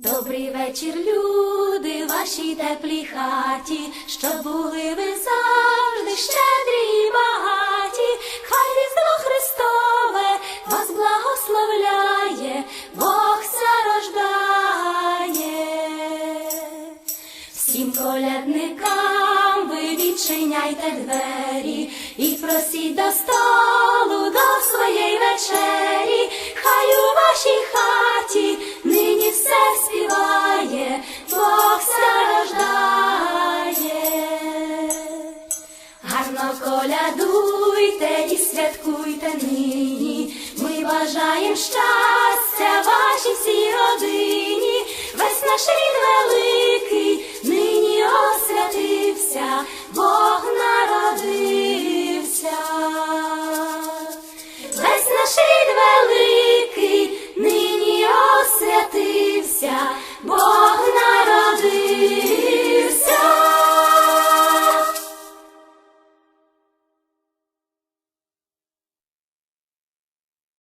Добрий вечір, люди, вашій теплій хаті, щоб були ви завжди щедрі і багаті, хай різдво Христове вас благословляє, Бог це рождає. Всім колядникам ви відчиняйте двері і просіть до столу Гарно колядуйте і святкуйте нині. Ми бажаємо щастя вашій всій родині, весь наш рід великий.